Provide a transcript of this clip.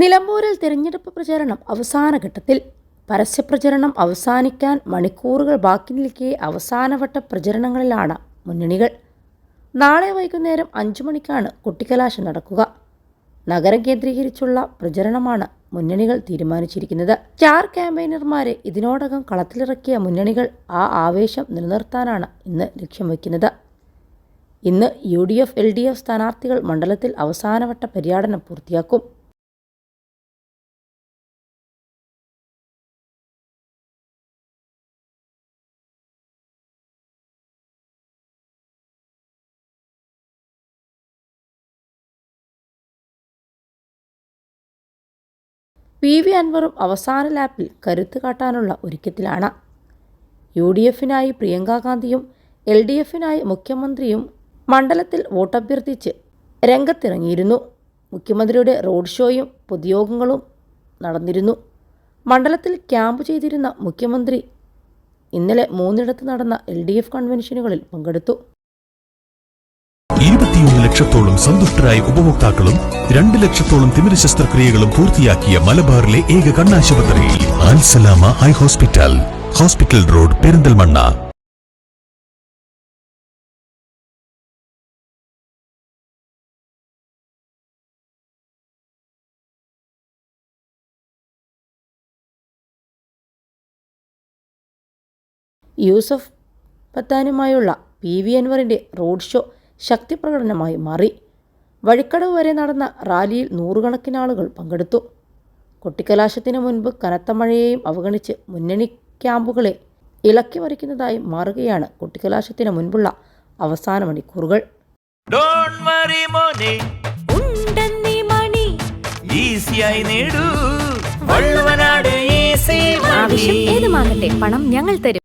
നിലമ്പൂരിൽ തിരഞ്ഞെടുപ്പ് പ്രചാരണം അവസാന ഘട്ടത്തിൽ. പരസ്യപ്രചരണം അവസാനിക്കാൻ മണിക്കൂറുകൾ ബാക്കി നിൽക്കെ അവസാനവട്ട പ്രചരണങ്ങളിലാണ് മുന്നണികൾ. നാളെ വൈകുന്നേരം അഞ്ചു മണിക്കാണ് കുട്ടിക്കലാശം നടക്കുക. നഗരം കേന്ദ്രീകരിച്ചുള്ള പ്രചരണമാണ് മുന്നണികൾ തീരുമാനിച്ചിരിക്കുന്നത്. സ്റ്റാർ ക്യാമ്പയിനർമാരെ ഇതിനോടകം കളത്തിലിറക്കിയ മുന്നണികൾ ആ ആവേശം നിലനിർത്താനാണ് ഇന്ന് ലക്ഷ്യം വയ്ക്കുന്നത്. ഇന്ന് U D F L D F സ്ഥാനാർത്ഥികൾ മണ്ഡലത്തിൽ അവസാനവട്ട പര്യടനം പൂർത്തിയാക്കും. പി വി അൻവറും അവസാന ലാപ്പിൽ കരുത്ത് കാട്ടാനുള്ള ഒരുക്കത്തിലാണ്. യു ഡി എഫിനായി പ്രിയങ്കാ ഗാന്ധിയും എൽ ഡി എഫിനായി മുഖ്യമന്ത്രിയും മണ്ഡലത്തിൽ വോട്ടഭ്യർത്ഥിച്ച് രംഗത്തിറങ്ങിയിരുന്നു. മുഖ്യമന്ത്രിയുടെ റോഡ് ഷോയും പൊതുയോഗങ്ങളും നടന്നിരുന്നു. മണ്ഡലത്തിൽ ക്യാമ്പ് ചെയ്തിരുന്ന മുഖ്യമന്ത്രി ഇന്നലെ മൂന്നിടത്ത് നടന്ന എൽ ഡി എഫ് കൺവെൻഷനുകളിൽ പങ്കെടുത്തു. ലക്ഷത്തോളം സന്തുഷ്ടരായ ഉപഭോക്താക്കളും രണ്ട് ലക്ഷത്തോളം തിമിര ശസ്ത്രക്രിയകളും പൂർത്തിയാക്കിയ മലബാറിലെ ഏക കണ്ണാശുപത്രി. Al Salama eye hospital. Hospital road Perinthalmanna. Yusuf പത്താനുമായുള്ള P V അൻവറിന്റെ റോഡ് ഷോ ശക്തിപ്രകടനമായി മാറി. വഴിക്കടവ് വരെ നടന്ന റാലിയിൽ നൂറുകണക്കിന് ആളുകൾ പങ്കെടുത്തു. കൊട്ടിക്കലാശത്തിന് മുൻപ് കനത്ത മഴയെയും അവഗണിച്ച് മുന്നണി ക്യാമ്പുകളെ ഇളക്കി മറിക്കുന്നതായി മാറുകയാണ് കൊട്ടിക്കലാശത്തിന് മുൻപുള്ള അവസാന മണിക്കൂറുകൾ. ആവശ്യം ഏതുമാകട്ടെ പണം ഞങ്ങൾ തരും.